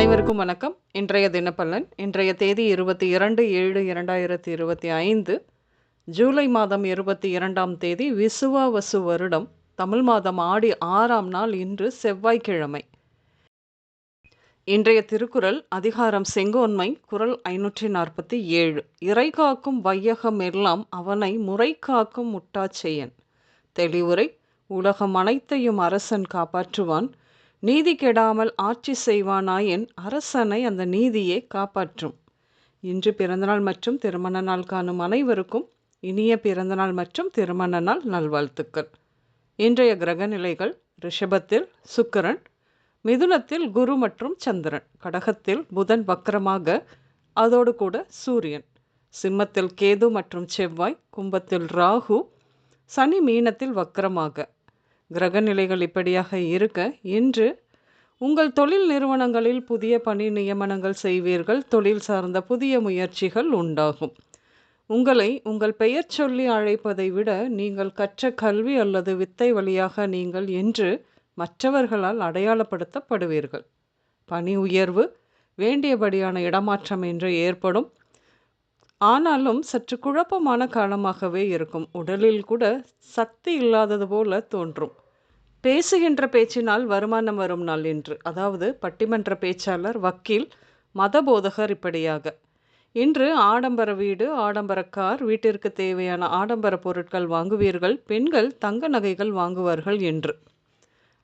அனைவருக்கும் வணக்கம். இன்றைய தினப்பலன் இன்றைய தேதி இருபத்தி இரண்டு ஏழு இரண்டாயிரத்தி இருபத்தி ஐந்து ஜூலை மாதம் இருபத்தி இரண்டாம் தேதி விசுவாவசு வருடம் தமிழ் மாதம் ஆடி ஆறாம் நாள் இன்று செவ்வாய்க்கிழமை. இன்றைய திருக்குறள் அதிகாரம் செங்கோன்மை குரல் ஐநூற்றி நாற்பத்தி ஏழு. இறை காக்கும் வையகம் எல்லாம் அவனை முறை காக்கும் முட்டாச்செயன். தெளிவுரை உலகம் அனைத்தையும் அரசன் காப்பாற்றுவான் நீதி கெடாமல் ஆட்சி செய்வானாயின் அரசனை அந்த நீதியை காப்பாற்றும். இன்று பிறந்தநாள் மற்றும் திருமண நாள் காணும் அனைவருக்கும் இனிய பிறந்தநாள் மற்றும் திருமண நாள் நல்வாழ்த்துக்கள். இன்றைய கிரக நிலைகள் ரிஷபத்தில் சுக்கரன் மிதுனத்தில் குரு மற்றும் சந்திரன். கடகத்தில் புதன் வக்கரமாக அதோடு கூட சூரியன். சிம்மத்தில் கேது மற்றும் செவ்வாய் கும்பத்தில் ராகு சனி மீனத்தில் வக்கரமாக. கிரகநிலைகள் இப்படியாக இருக்க இன்று உங்கள் தொழில் நிறுவனங்களில் புதிய பணி நியமனங்கள் செய்வீர்கள். தொழில் சார்ந்த புதிய முயற்சிகள் உண்டாகும். உங்களை உங்கள் பெயர் சொல்லி அழைப்பதை விட நீங்கள் கற்ற கல்வி அல்லது வித்தை வழியாக நீங்கள் என்று மற்றவர்களால் அடையாளப்படுத்தப்படுவீர்கள். பணி உயர்வு வேண்டியபடியான இடமாற்றம் என்று ஏற்படும். ஆனாலும் சற்று குழப்பமான காலமாகவே இருக்கும். உடலில் கூட சக்தி இல்லாதது போல தோன்றும். பேசுகின்ற பேச்சினால் வருமானம் வரும் நாள் என்று அதாவது பட்டிமன்ற பேச்சாளர் வக்கீல் மத போதகர் இப்படியாக. இன்று ஆடம்பர வீடு ஆடம்பர கார் வீட்டிற்கு தேவையான ஆடம்பர பொருட்கள் வாங்குவீர்கள். பெண்கள் தங்க நகைகள் வாங்குவார்கள் என்று.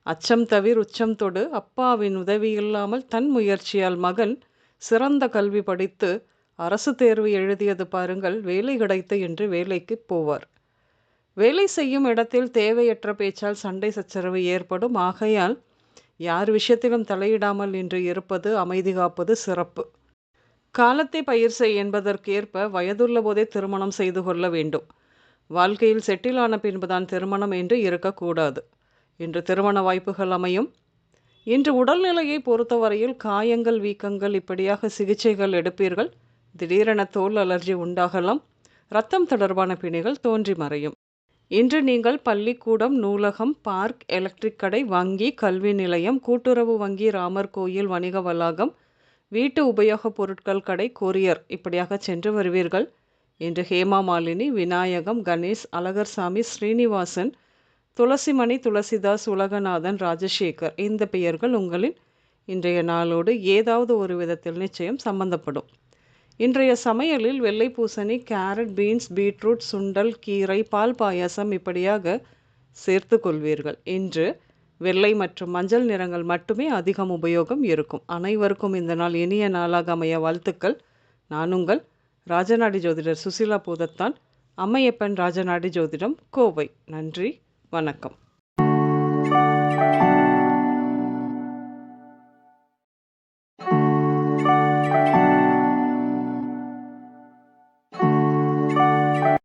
அச்சம் தவிர உச்சம் தொடு அப்பாவின் உதவி இல்லாமல் தன் முயற்சியால் மகன் சிறந்த கல்வி படித்து அரசு தேர்வு எழுதியது பாருங்கள் வேலை கிடைத்து என்று வேலைக்கு போவார். வேலை செய்யும் இடத்தில் தேவையற்ற பேச்சால் சண்டை சச்சரவு ஏற்படும். ஆகையால் யார் விஷயத்திலும் தலையிடாமல் இன்று இருப்பது அமைதி காப்பது சிறப்பு. காலத்தை பயிர் செய் என்பதற்கேற்ப வயதுள்ள போதே திருமணம் செய்து கொள்ள வேண்டும். வாழ்க்கையில் செட்டிலான பின்புதான் திருமணம் என்று இருக்கக்கூடாது. இன்று திருமண வாய்ப்புகள் அமையும். இன்று உடல்நிலையை பொறுத்தவரையில் காயங்கள் வீக்கங்கள் இப்படியாக சிகிச்சைகள் எடுப்பீர்கள். திடீரென தோல் அலர்ஜி உண்டாகலாம். ரத்தம் தொடர்பான பிணிகள் தோன்றி மறையும். இன்று நீங்கள் பள்ளிக்கூடம் நூலகம் பார்க் எலக்ட்ரிக் கடை வங்கி கல்வி நிலையம் கூட்டுறவு வங்கி ராமர் கோயில் வணிக வளாகம் வீட்டு உபயோகப் பொருட்கள் கடை கொரியர் இப்படியாக சென்று வருவீர்கள். இன்று ஹேமா மாலினி விநாயகம் கணேஷ் அழகர்சாமி ஸ்ரீனிவாசன் துளசிமணி துளசிதாஸ் உலகநாதன் ராஜசேகர் இந்த பெயர்கள் உங்களின் இன்றைய நாளோடு ஏதாவது ஒரு விதத்தில் நிச்சயம் சம்பந்தப்படும். இன்றைய சமையலில் வெள்ளை பூசணி கேரட் பீன்ஸ் பீட்ரூட் சுண்டல் கீரை பால் பாயாசம் இப்படியாக சேர்த்து கொள்வீர்கள். இன்று வெள்ளை மற்றும் மஞ்சள் நிறங்கள் மட்டுமே அதிகம் உபயோகம் இருக்கும். அனைவருக்கும் இந்த நாள் இனிய நாளாக அமைய வாழ்த்துக்கள். நான் உங்கள் ராஜநாடி ஜோதிடர் சுசிலா பூதத்தான். அம்மையப்பன் ராஜநாடி ஜோதிடம் கோவை. நன்றி வணக்கம்.